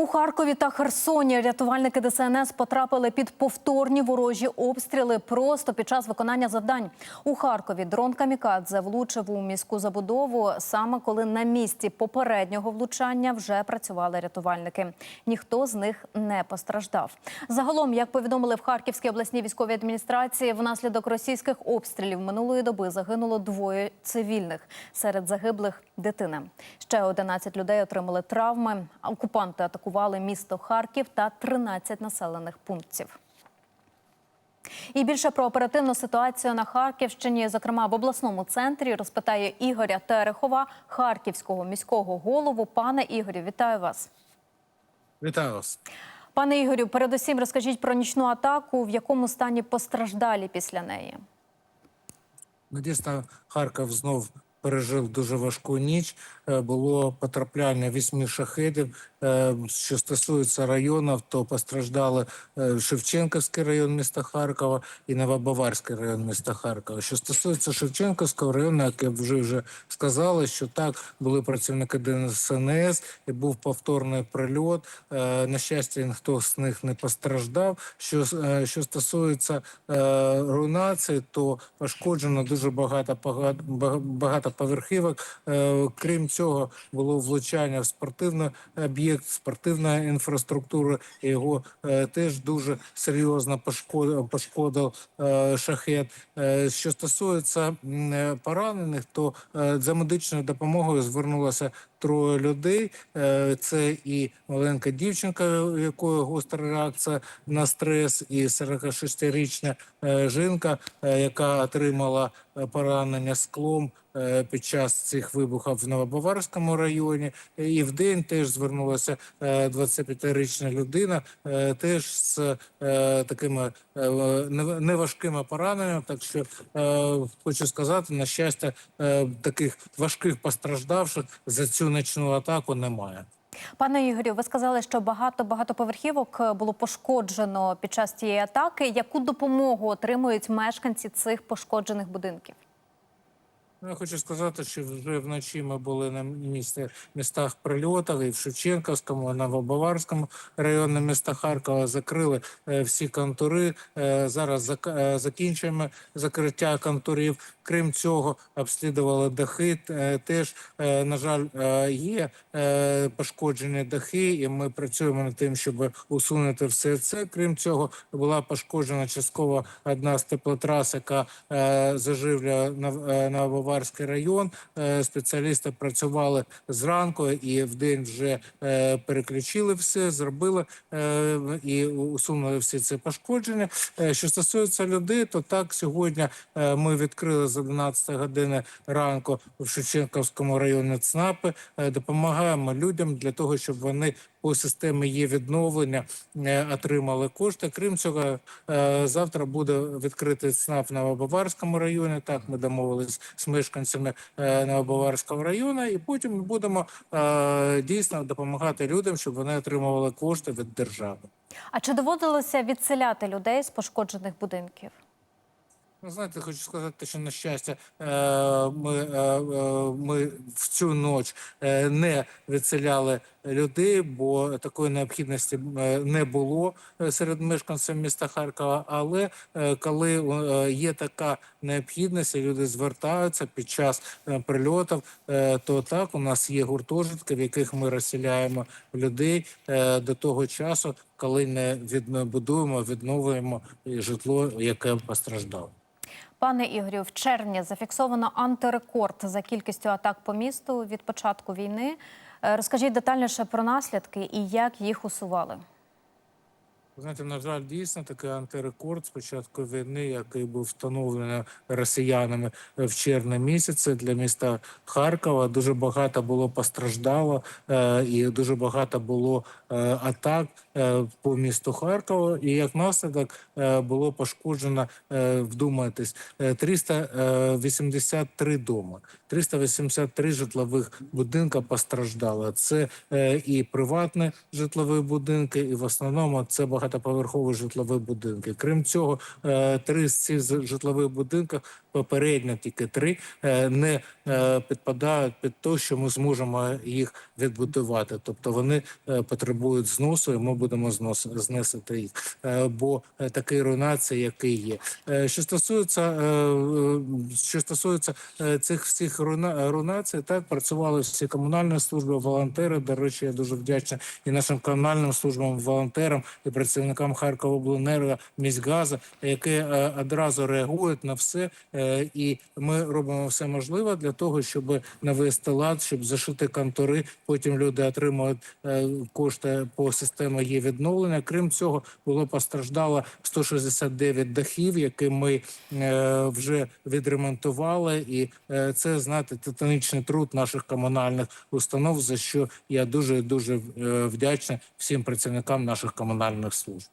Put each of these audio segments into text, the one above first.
У Харкові та Херсоні рятувальники ДСНС потрапили під повторні ворожі обстріли просто під час виконання завдань. У Харкові дрон Камікадзе влучив у міську забудову саме коли на місці попереднього влучання вже працювали рятувальники. Ніхто з них не постраждав. Загалом, як повідомили в Харківській обласній військовій адміністрації, внаслідок російських обстрілів минулої доби загинуло двоє цивільних. Серед загиблих дитина. Ще 11 людей отримали травми. Окупанти атакували місто Харків та 13 населених пунктів. І більше про оперативну ситуацію на Харківщині, зокрема в обласному центрі, розпитає Ігоря Терехова, харківського міського голову. Пане Ігорю, вітаю вас. Вітаю вас. Пане Ігорю, передусім розкажіть про нічну атаку, в якому стані постраждалі після неї. Ну, Дійсно, Харків знов пережив дуже важку ніч. Е, Було потрапляння вісьми шахедів. Е, Що стосується районів, то постраждали е, Шевченківський район міста Харкова і Новобаварський район міста Харкова. Що стосується Шевченківського району, як я вже вже сказали, що так були працівники ДСНС і був повторний прильот. На щастя, ніхто з них не постраждав. Що що стосується руйнації, то пошкоджено дуже багато пога- бага- багатоповерхівок. Е, Крім цього, було влучання в спортивний об'єкт, спортивна інфраструктура. Його е, теж дуже серйозно пошкодив, е, шахет. Що стосується поранених, то за медичною допомогою звернулося троє людей. Е, Це і маленька дівчинка, у якої гостра реакція на стрес, і 46-річна е, жінка, е, яка отримала поранення склом під час цих вибухів в Новобаварському районі. І в день теж звернулася е, 25-річна людина, теж з такими неважкими пораненнями. Так що хочу сказати, на щастя, таких важких постраждавших за цю нічну атаку немає. Пане Ігорю, ви сказали, що багато багатоповерхівок е, було пошкоджено під час цієї атаки. Яку допомогу отримують мешканці цих пошкоджених будинків? Ну, Я хочу сказати, що вже вночі ми були на місці містах прильотів і в Шевченківському, і Новобаварському районі міста Харкова. Закрили е, всі контури. Е, зараз е, закінчуємо закриття контурів. Крім цього, обслідували дахи. Теж, на жаль, є пошкоджені дахи, і ми працюємо над тим, щоб усунути все це. Крім цього, була пошкоджена частково одна з теплотрас, яка заживлює Нов- е, Новобаварський район. Е, Спеціалісти працювали зранку і в день вже е, переключили все, зробили е, і усунули всі ці пошкодження. Що стосується людей, то так сьогодні ми відкрили з 11 години ранку в Шевченківському районі ЦНАПи. Допомагаємо людям для того, щоб вони по системі є відновлення е, отримали кошти. Крім цього, е, завтра буде відкритий ЦНАП в Новобаварському районі. Так ми домовились з мешканцями е, Новобаварського району, і потім ми будемо дійсно допомагати людям, щоб вони отримували кошти від держави. А чи доводилося відселяти людей з пошкоджених будинків? Ну, знаєте, хочу сказати, що на щастя, е, ми, е, е, ми в цю ніч не відселяли людей, бо такої необхідності не було серед мешканців міста Харкова. Але коли є така необхідність, і люди звертаються під час прильотів, то так у нас є гуртожитки, в яких ми розселяємо людей до того часу, коли не відбудуємо, відновуємо житло, яке постраждало. Пане Ігорю, в червні зафіксовано антирекорд за кількістю атак по місту від початку війни. Е, Розкажіть детальніше про наслідки і як їх усували. Знаєте, на жаль, дійсно такий антирекорд з початку війни, який був встановлений росіянами в червні місяці для міста Харкова. Дуже багато було постраждало е, і дуже багато було е, атак по місту Харкова. І як наслідок е, було пошкоджено, е, вдумайтесь, е, 383 дома, 383 житлових будинка постраждало. Це е, і приватні житлові будинки, і в основному це багатоповерхові житлові будинки. Крім цього, е, три з цих житлових будинків, попередньо тільки три, е, не е, підпадають під те, що ми зможемо їх відбудувати. Тобто вони е, потребують зносу, і ми будемо знос, знесити їх. Е, Бо е, такий руйнація, який є. Е, Що стосується, що стосується цих всіх руйна- руйнацій, так працювали всі комунальні служби, волонтери. До речі, я дуже вдячний і нашим комунальним службам, волонтерам і працівникам Харковобленерго, міськгазу, які одразу реагують на все. І ми робимо все можливе для того, щоб навести лад, щоб зашити контори. Потім люди отримують кошти по системі є відновлення. Крім цього, було постраждало 169 дахів, які ми е, вже відремонтували, і е, це знаєте, титанічний труд наших комунальних установ. За що я дуже дуже е, вдячний всім працівникам наших комунальних служб.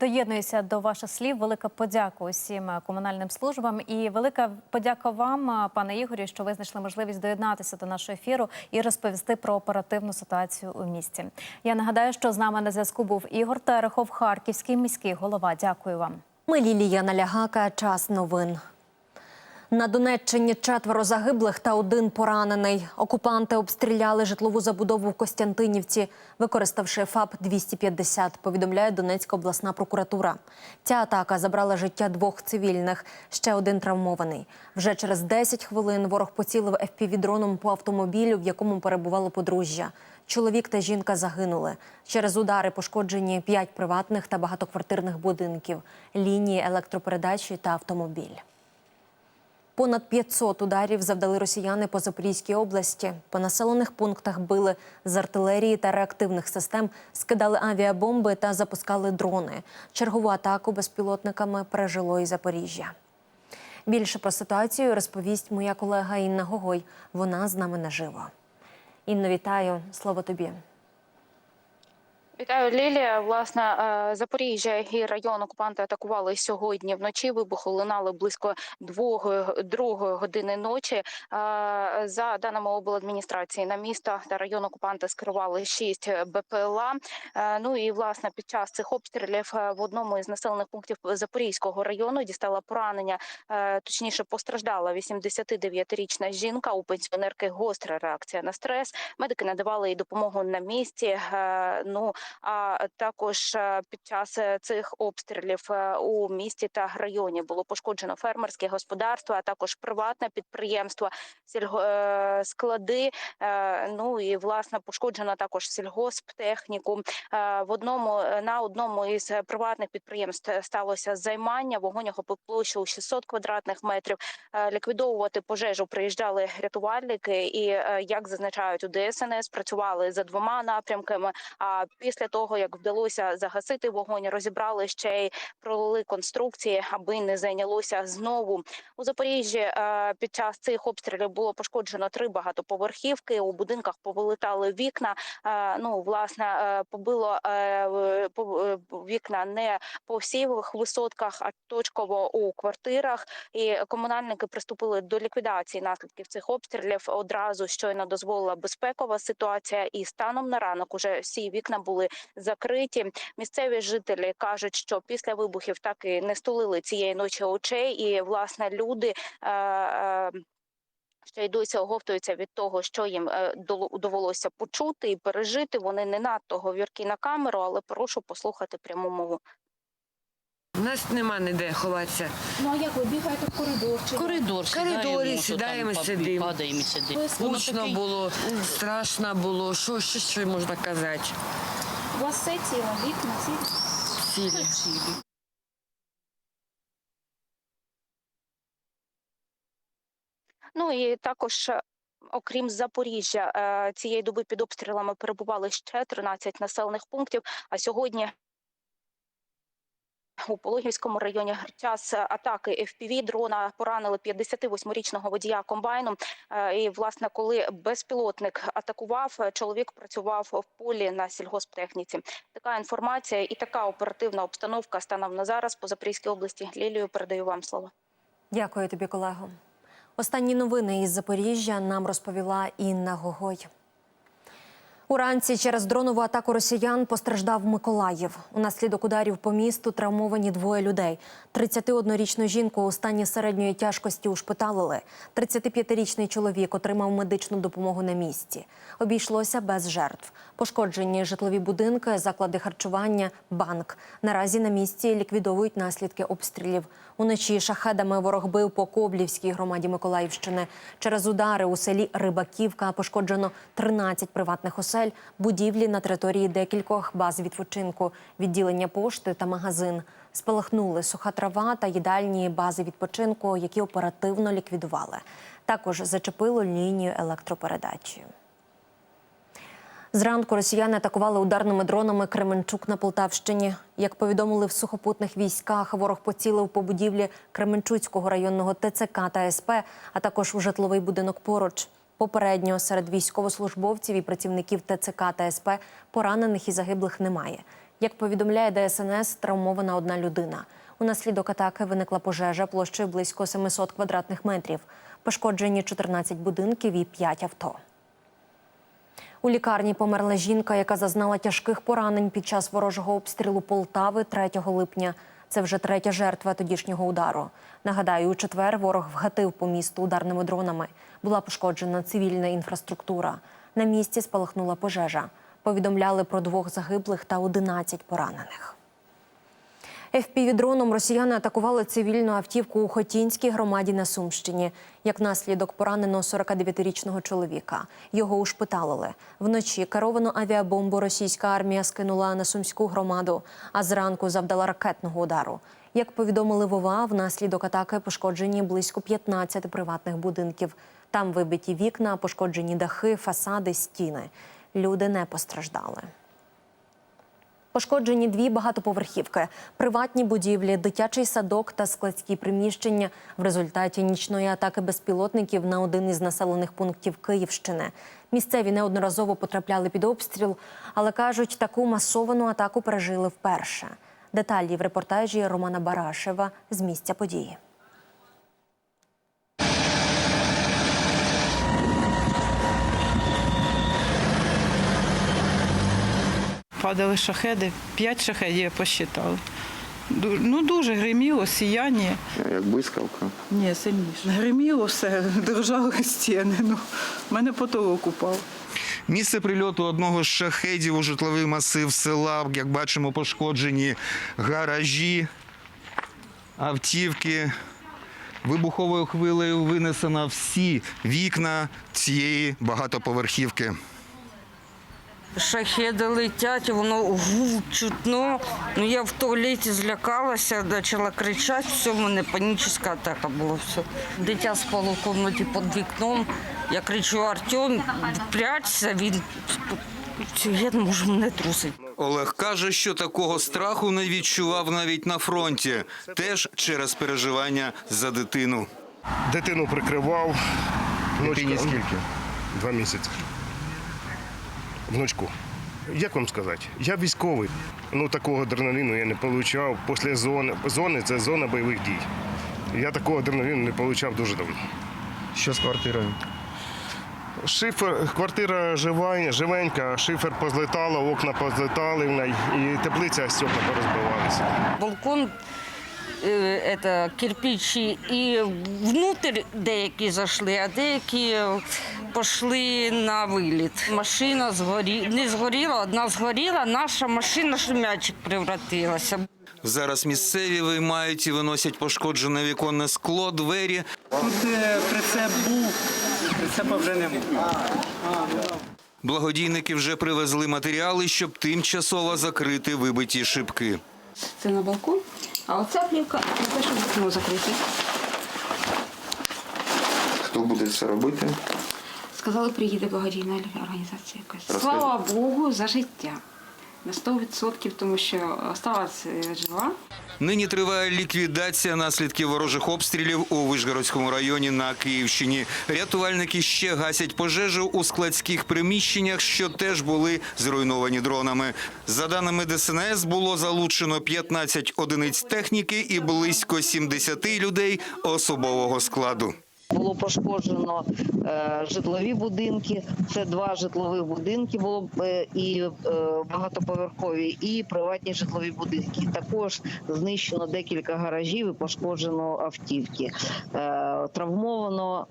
Доєднуюся до ваших слів. Велика подяка усім е, комунальним службам і велика подяка вам, е, пане Ігорі, що ви знайшли можливість доєднатися до нашого ефіру і розповісти про оперативну ситуацію у місті. Я нагадаю, що з нами на зв'язку був Ігор Терехов, харківський міський голова. Дякую вам. Ми Лілія Налягака. Час новин. На Донеччині четверо загиблих та один поранений. Окупанти обстріляли житлову забудову в Костянтинівці, використавши ФАП-250, повідомляє Донецька обласна прокуратура. Ця атака забрала життя двох цивільних, ще один травмований. Вже через 10 хвилин ворог поцілив FPV-дроном по автомобілю, в якому перебувало подружжя. Чоловік та жінка загинули. Через удари пошкоджені п'ять приватних та багатоквартирних будинків, лінії електропередачі та автомобіль. Понад 500 ударів завдали росіяни по Запорізькій області. По населених пунктах били з артилерії та реактивних систем, скидали авіабомби та запускали дрони. Чергову атаку безпілотниками пережило і Запоріжжя. Більше про ситуацію розповість моя колега Інна Гогой. Вона з нами наживо. Інно, вітаю. Слово тобі. Вітаю, Лілія. Власне, е, Запоріжжя і район окупанти атакували сьогодні вночі. Вибухи лунали близько двох другої години ночі. Е, За даними обладміністрації, на місто та район окупанти скерували шість БПЛА. Е, Ну і власне під час цих обстрілів в одному із населених пунктів Запорізького району дістала поранення, точніше постраждала 89-річна жінка. У пенсіонерки гостра реакція на стрес. Медики надавали їй допомогу на місці. Ну а також е, під час е, цих обстрілів е, у місті та районі було пошкоджено фермерське господарство, а також приватне підприємство, склади. Ну і власне пошкоджено також сільгосптехніку. В одному на одному із приватних підприємств сталося займання. Вогонь охопив площу у 600 квадратних метрів. Ліквідовувати пожежу приїжджали рятувальники, і як зазначають у ДСНС, працювали за двома напрямками. А після того як вдалося загасити вогонь, розібрали ще й пролили конструкції, аби не зайнялося знову у Запоріжжі. е, Під час цих обстрілів було пошкоджено три багатоповерхівки. У будинках повилетали вікна. Е, Ну власне е, побило по- вікна не по всіх висотках, а точково у квартирах. І комунальники приступили до ліквідації наслідків цих обстрілів. Одразу щойно дозволила безпекова ситуація, і станом на ранок уже всі вікна були закриті. Місцеві жителі кажуть, що після вибухів так і не стулили цієї ночі очей, і власне люди. Е, е, Ще й досі оговтуються від того, що їм е, довелося почути і пережити. Вони не надто говіркі на камеру, але прошу послухати пряму мову. У нас нема ніде ховатися. Ну а як ви бігаєте в коридор? Чи Коридор В коридорі сідаємо, сидимо. Падаємо сидимо. Гучно такий- було, страшно було. Що, що ще можна казати? У вас все ціло, вікна цілі? Цілі. Ну і також. е, Окрім Запоріжжя, е, цієї доби під обстрілами перебували ще 13 населених пунктів. А сьогодні у Пологівському районі час атаки FPV дрона поранили 58-річного водія комбайну. Е, І власне, коли безпілотник атакував, чоловік працював в полі на сільгосптехніці. Така інформація і така оперативна обстановка станом на зараз по Запорізькій області. Лілію передаю вам слово. Дякую тобі, колего. Останні новини із Запоріжжя нам розповіла Інна Гогой. Уранці через дронову атаку росіян постраждав Миколаїв. Унаслідок ударів по місту травмовані двоє людей. 31-річну жінку у стані середньої тяжкості ушпиталили. 35-річний чоловік отримав медичну допомогу на місці. Обійшлося без жертв. Пошкоджені житлові будинки, заклади харчування, банк. Наразі на місці ліквідовують наслідки обстрілів. Уночі шахедами ворог бив по Коблівській громаді Миколаївщини. Через удари у селі Рибаківка пошкоджено 13 приватних осель, будівлі на території декількох баз відпочинку, відділення пошти та магазин. Спалахнули суха трава та їдальні бази відпочинку, які оперативно ліквідували. Також зачепило лінію електропередачі. Зранку росіяни атакували ударними дронами Кременчук на Полтавщині. Як повідомили в сухопутних військах, ворог поцілив по будівлі Кременчуцького районного ТЦК та СП, а також у житловий будинок поруч. Попередньо серед військовослужбовців і працівників ТЦК та СП поранених і загиблих немає. Як повідомляє ДСНС, травмована одна людина. Унаслідок атаки виникла пожежа площею близько 700 квадратних метрів. Пошкоджені 14 будинків і 5 авто. У лікарні померла жінка, яка зазнала тяжких поранень під час ворожого обстрілу Полтави 3 липня. Це вже третя жертва тодішнього удару. Нагадаю, у четвер ворог вгатив по місту ударними дронами. Була пошкоджена цивільна інфраструктура. На місці спалахнула пожежа. Повідомляли про двох загиблих та 11 поранених. FPV-дроном росіяни атакували цивільну автівку у Хотінській громаді на Сумщині. Як наслідок поранено 49-річного чоловіка. Його ушпиталили. Вночі керовану авіабомбу російська армія скинула на сумську громаду, а зранку завдала ракетного удару. Як повідомили Вова, внаслідок атаки пошкоджені близько 15 приватних будинків. Там вибиті вікна, пошкоджені дахи, фасади, стіни. Люди не постраждали. Пошкоджені дві багатоповерхівки, приватні будівлі, дитячий садок та складські приміщення в результаті нічної атаки безпілотників на один із населених пунктів Київщини. Місцеві неодноразово потрапляли під обстріл, але кажуть, таку масовану атаку пережили вперше. Деталі в репортажі Романа Барашева з місця події. Падали шахеди, п'ять шахедів я посчитала. Ну, дуже гриміло, сіяння. Як блискавка. Ні, сильніше. Гриміло все, дрожали стіни. Ну, мене потолок упав. Місце прильоту одного з шахедів у житловий масив села. Як бачимо, пошкоджені гаражі, автівки. Вибуховою хвилею винесено всі вікна цієї багатоповерхівки. Шахеди летять, воно гул чутно. Ну я в туалеті злякалася, почала кричати, все, в мене панічна атака була. Все. Дитя спало в кімнаті під вікном. Я кричу, Артем, прячься, він я може мене трусить. Олег каже, що такого страху не відчував навіть на фронті, теж через переживання за дитину. Дитину прикривав. Дитині скільки? Два місяці. Внучку. Як вам сказати? Я військовий. Ну такого адреналіну я не отримав. Після зони. Зони це зона бойових дій. Я такого адреналіну не отримав дуже давно. Що з квартирою? Шифер, квартира жива, живенька, шифер позлетало, окна позлетали в неї, і теплиця стекла порозбивалися. Балкон это, кирпичі і внутрь деякі зайшли, а деякі пішли на виліт. Машина згорі... не згоріла, одна згоріла, наша машина в превратилася. Зараз місцеві виймають і виносять пошкоджене віконне скло, двері. Тут е, прицеп був, прицепа вже немає. Благодійники вже привезли матеріали, щоб тимчасово закрити вибиті шибки. Це на балкон. А оця плівка на те, щоб вікно закрити. Хто буде це робити? Сказали, приїде благодійна організація якась. Розкажи. Слава Богу, за життя. На 100%, тому що осталась е, жива. Нині триває ліквідація наслідків ворожих обстрілів у Вишгородському районі на Київщині. Рятувальники ще гасять пожежу у складських приміщеннях, що теж були зруйновані дронами. За даними ДСНС, було залучено 15 одиниць техніки і близько 70 людей особового складу. Було пошкоджено е, житлові будинки. Це два житлових будинки було е, і е, багатоповерхові, і приватні житлові будинки. Також знищено декілька гаражів і пошкоджено автівки. Травмовано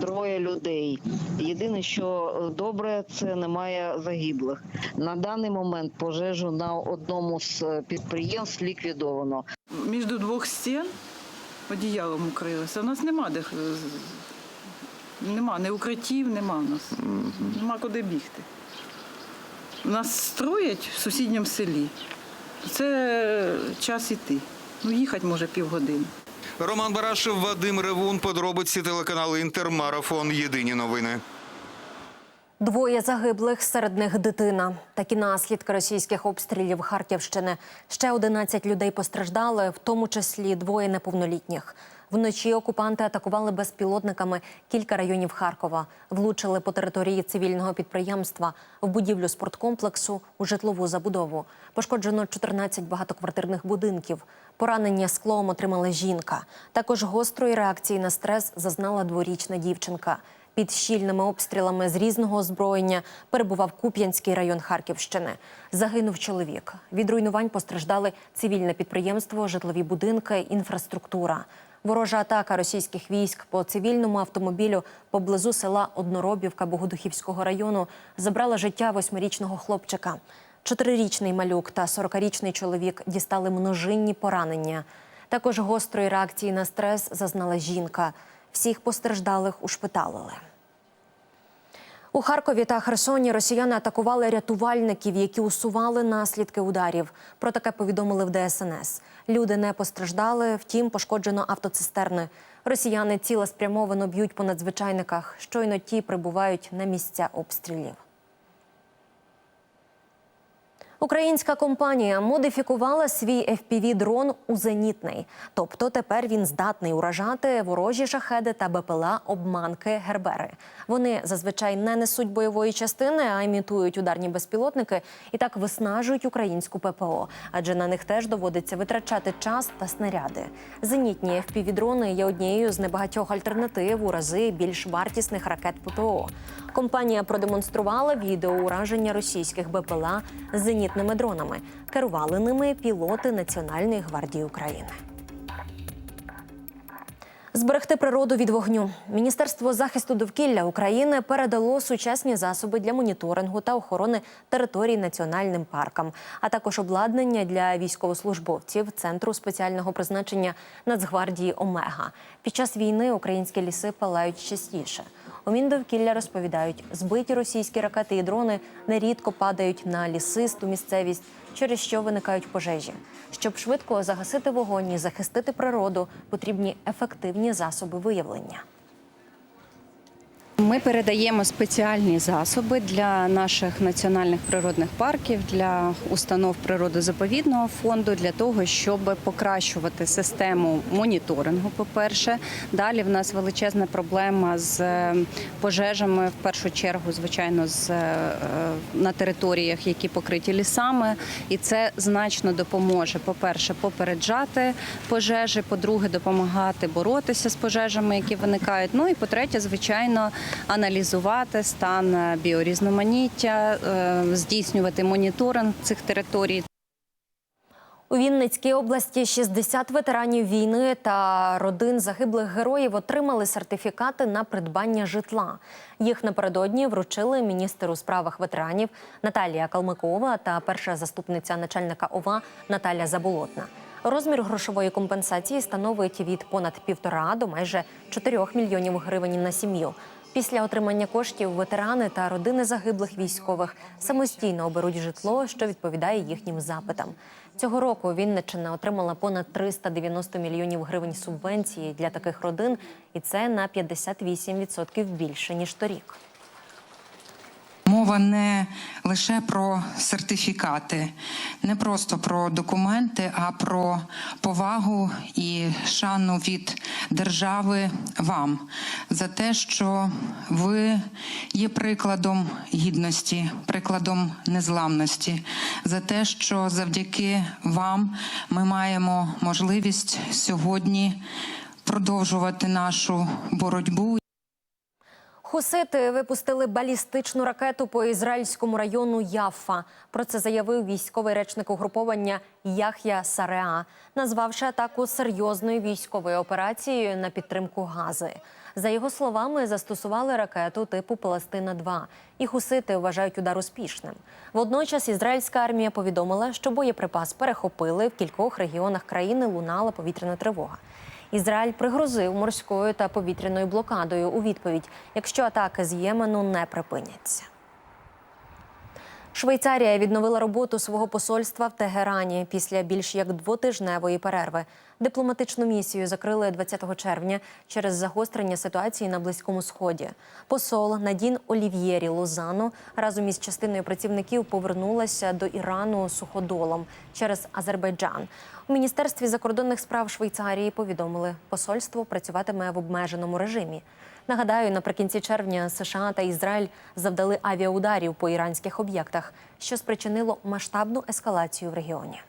троє людей. Єдине, що добре, це немає загиблих. На даний момент пожежу на одному з підприємств ліквідовано. Між двох стін одіялом укрилися. У нас нема де. Нема, не укриттів, нема в нас. Нема куди бігти. У нас строять в сусідньому селі. Це час іти. Ну, їхати може півгодини. Роман Барашев, Вадим Ревун, подробиці телеканалу Інтермарафон. Єдині новини. Двоє загиблих, серед них дитина. Такі наслідки російських обстрілів Харківщини. Ще 11 людей постраждали, в тому числі двоє неповнолітніх. Вночі окупанти атакували безпілотниками кілька районів Харкова, влучили по території цивільного підприємства, в будівлю спорткомплексу, у житлову забудову. Пошкоджено 14 багатоквартирних будинків. Поранення склом отримала жінка. Також гострої реакції на стрес зазнала дворічна дівчинка. Під щільними обстрілами з різного озброєння перебував Куп'янський район Харківщини. Загинув чоловік. Від руйнувань постраждали цивільне підприємство, житлові будинки, інфраструктура. Ворожа атака російських військ по цивільному автомобілю поблизу села Одноробівка Богодухівського району забрала життя восьмирічного хлопчика. Чотирирічний малюк та 40-річний чоловік дістали множинні поранення. Також гострої реакції на стрес зазнала жінка. Всіх постраждалих ушпиталили. У Харкові та Херсоні росіяни атакували рятувальників, які усували наслідки ударів. Про таке повідомили в ДСНС. Люди не постраждали, втім, пошкоджено автоцистерни. Росіяни цілеспрямовано б'ють по надзвичайниках. Щойно ті прибувають на місця обстрілів. Українська компанія модифікувала свій FPV-дрон у зенітний. Тобто тепер він здатний уражати ворожі шахеди та БПЛА обманки Гербери. Вони зазвичай не несуть бойової частини, а імітують ударні безпілотники і так виснажують українську ППО, адже на них теж доводиться витрачати час та снаряди. Зенітні FPV-дрони є однією з небагатьох альтернатив у рази більш вартісних ракет ППО. Компанія продемонструвала відео ураження російських БПЛА з зенітними дронами. Керували ними пілоти Національної гвардії України. Зберегти природу від вогню. Міністерство захисту довкілля України передало сучасні засоби для моніторингу та охорони територій національним паркам, а також обладнання для військовослужбовців Центру спеціального призначення Нацгвардії Омега. Під час війни українські ліси палають частіше. У Міндовкілля розповідають, збиті російські ракети і дрони нерідко падають на лісисту місцевість, через що виникають пожежі. Щоб швидко загасити вогонь і захистити природу, потрібні ефективні засоби виявлення. Ми передаємо спеціальні засоби для наших національних природних парків, для установ природозаповідного фонду для того, щоб покращувати систему моніторингу. По-перше, далі в нас величезна проблема з е, пожежами, в першу чергу, звичайно, з е, на територіях, які покриті лісами, і це значно допоможе. По-перше, попереджати пожежі, по-друге, допомагати боротися з пожежами, які виникають. Ну і по-третє, звичайно аналізувати стан біорізноманіття, е, здійснювати моніторинг цих територій. У Вінницькій області 60 ветеранів війни та родин загиблих героїв отримали сертифікати на придбання житла. Їх напередодні вручили міністр у справах ветеранів Наталія Калмикова та перша заступниця начальника ОВА Наталя Заболотна. Розмір грошової компенсації становить від понад півтора до майже 4 мільйонів гривень на сім'ю. Після отримання коштів ветерани та родини загиблих військових самостійно оберуть житло, що відповідає їхнім запитам. Цього року Вінниччина отримала понад 390 мільйонів гривень субвенції для таких родин, і це на 58% більше ніж торік. Мова не лише про сертифікати, не просто про документи, а про повагу і шану від держави вам за те, що ви є прикладом гідності, прикладом незламності, за те, що завдяки вам ми маємо можливість сьогодні продовжувати нашу боротьбу. Хусити випустили балістичну ракету по ізраїльському району Яффа. Про це заявив військовий речник угруповання Яхя Сареа, назвавши атаку серйозною військовою операцією на підтримку Гази. За його словами, застосували ракету типу Палестина 2 і хусити вважають удар успішним. Водночас ізраїльська армія повідомила, що боєприпас перехопили в кількох регіонах країни. Лунала повітряна тривога. Ізраїль пригрозив морською та повітряною блокадою у відповідь, якщо атаки з Ємену не припиняться. Швейцарія відновила роботу свого посольства в Тегерані після більш як двотижневої перерви. Дипломатичну місію закрили 20 червня через загострення ситуації на Близькому Сході. Посол Надін Олів'єрі Лозано разом із частиною працівників повернулася до Ірану суходолом через Азербайджан. У міністерстві закордонних справ Швейцарії повідомили, посольство працюватиме в обмеженому режимі. Нагадаю, наприкінці червня США та Ізраїль завдали авіаударів по іранських об'єктах, що спричинило масштабну ескалацію в регіоні.